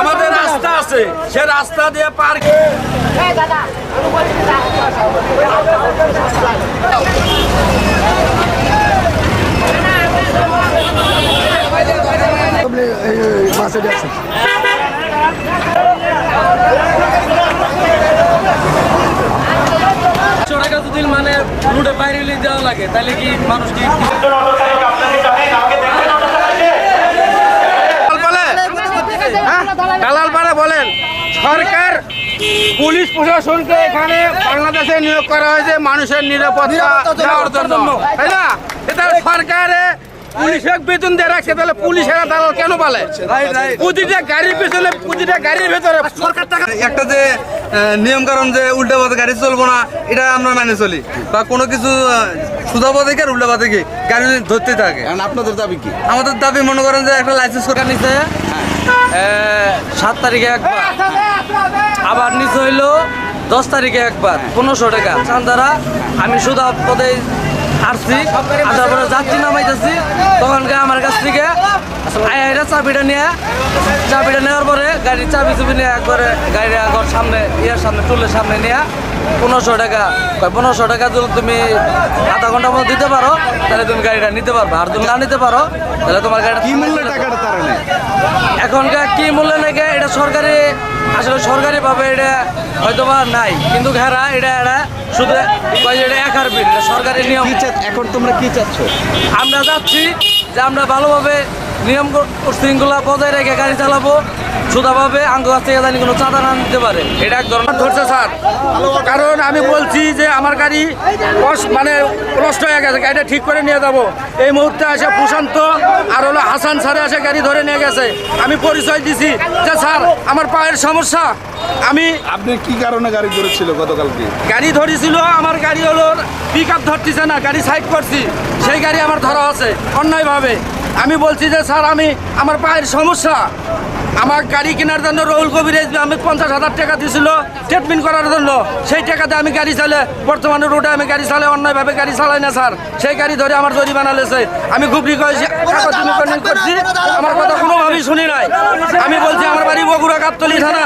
আমাদের রাস্তা আছে, সে রাস্তা দিয়ে পার টাকা যদি মানে রুটে বাইরে দেওয়া লাগে, তাহলে কি মানুষ কি দালাল পাড়া বলেন। সরকার পুলিশ প্রশাসনকে এখানে বাংলাদেশে নিয়োগ করা হয়েছে মানুষের নিরাপত্তা দেওয়ার জন্য। তাই না? এটা সরকারে পুলিশের বেতন দিয়ে রাখছে তাহলে পুলিশেরা দালাল কেন পালে? প্রতিটা গাড়ির পেছনে প্রতিটা গাড়ির ভেতরে সরকার টাকা একটা যে নিয়ম কারণ যে উল্টা পথে গাড়ি চলবো না এটা আমরা মেনে চলি। বা কোনো কিছু সুদা থেকে আর উল্লাবা থেকে কি গাড়ি ধরতে থাকে। এখন আপনাদের দাবি কি? আমাদের দাবি মনে করেন যে একটা লাইসেন্স করে নিতে সাত তারিখে একবার। আবার নিচে হইল দশ তারিখে একবার পনেরোশো টাকা। চান্দারা আমি শুধু পদে আসছি। আসার পরে যাত্রী নামাইতেছি। তখন গিয়ে আমার কাছ থেকে আয়া চাবিটা নিয়ে চাবিটা নেওয়ার পরে গাড়ির চাবি চুবি নিয়ে একবারে গাড়ির আগর সামনে ইয়ার সামনে টুলের সামনে নিয়ে পনেরোশো টাকা কয় পনেরোশো টাকা যদি তুমি আধা ঘণ্টার মধ্যে দিতে পারো তাহলে তুমি গাড়িটা নিতে পারবে। আর যদি না নিতে পারো তাহলে তোমার গাড়িটা কি মূল্যে টাকাটা তারা নেয় এখনকার কি মূল্য নাকি এটা সরকারি আসলে সরকারিভাবে এটা হয়তো বা নাই। কিন্তু ঘেরা এটা এটা শুধু এটা একার বিল এটা সরকারি নিয়ম। এখন তোমরা কি চাচ্ছ? আমরা যাচ্ছি যে আমরা ভালোভাবে নিয়ম শৃঙ্খলা বজায় রেখে গাড়ি চালাবো সুদাভাবে আঙ্গ থেকে জানি কোনো চাঁদা না দিতে পারে। এটা এক ধরনের ধরছে স্যার। কারণ আমি বলছি যে আমার গাড়ি মানে নষ্ট হয়ে গেছে গাড়িটা ঠিক করে নিয়ে যাব। এই মুহূর্তে আসে প্রশান্ত আর হলো হাসান স্যারে এসে গাড়ি ধরে নিয়ে গেছে। আমি পরিচয় দিছি যে স্যার আমার পায়ের সমস্যা। আমি আপনি কি কারণে গাড়ি ধরেছিল গতকালকে? গাড়ি ধরেছিল আমার গাড়ি হলো পিক আপ ধরতেছে না গাড়ি সাইড করছি সেই গাড়ি আমার ধরা আছে অন্যায়ভাবে। আমি বলছি যে স্যার আমি আমার পায়ের সমস্যা। আমার গাড়ি কেনার জন্য রহুল কবির আমি পঞ্চাশ হাজার টাকা দিয়েছিল ট্রিটমেন্ট করার জন্য। সেই টাকাতে আমি গাড়ি চালে বর্তমানে রোডে আমি গাড়ি চালে অন্যায়ভাবে গাড়ি চালাই না স্যার। সেই গাড়ি ধরে আমার জরিমানা লেছে আমি খুব রিকোয়েস্ট করছি আমার কথা কোনোভাবেই শুনি নাই। আমি বলছি আমার বাড়ি বগুড়া গাবতলি থানা।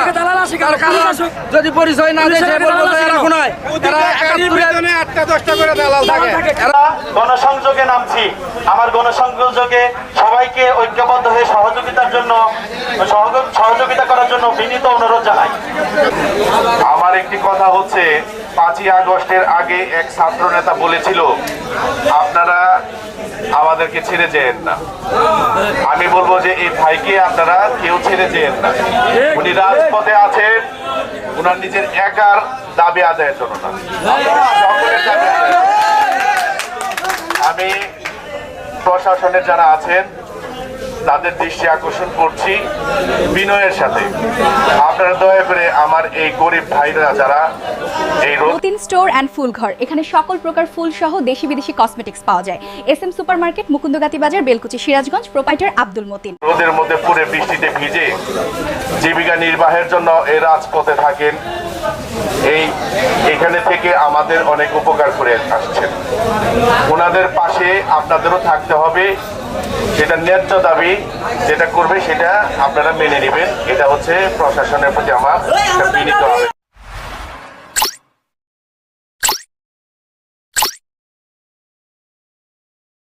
তার কারণ যদি পরিচয় না দেয় সে বলব এরা কোনায় এরা একাত্তরে আটটা দশটা করে দালাল থাকে। এরা গণসংযোগে নামছি। আমার গণসংযোগে সবাইকে ঐক্যবদ্ধ হয়ে সহযোগিতার জন্য সহযোগিতা করার জন্য বিনীত অনুরোধ জানাই। আমার একটি কথা হচ্ছে পাঁচই আগস্টের আগে এক ছাত্র নেতা বলেছিল আপনারা আমাদেরকে ছেড়ে যেন না। আমি বলব যে এই ভাইকে আপনারা কেউ ছেড়ে যেন না। উনি রাজপথে আছেন, উনার নিজের একার দাবি আদায়ের জন্য না। আমি প্রশাসনের যারা আছেন তাদের দৃষ্টি আকর্ষণ করছি বিনয়ের সাথে। আপনারা দয়া করে আমার এই গরিব ভাইরা যারা এই স্টোর অ্যান্ড ফুল ঘর এখানে সকল প্রকার ফুল সহ দেশি বিদেশি কসমেটিক্স পাওয়া যায়। এস এম মুকুন্দগাতি বাজার বেলকুচি সিরাজগঞ্জ প্রোপাইটার আব্দুল মতিন। রোদের মধ্যে পুরে বৃষ্টিতে ভিজে জীবিকা নির্বাহের জন্য এই রাজপথে থাকেন। এই এখানে থেকে আমাদের অনেক উপকার করে আসছেন। ওনাদের পাশে আপনাদেরও থাকতে হবে। সেটা ন্যায্য দাবি যেটা করবে সেটা আপনারা মেনে নেবেন। এটা হচ্ছে প্রশাসনের প্রতি আমার বিনীত আবেদন।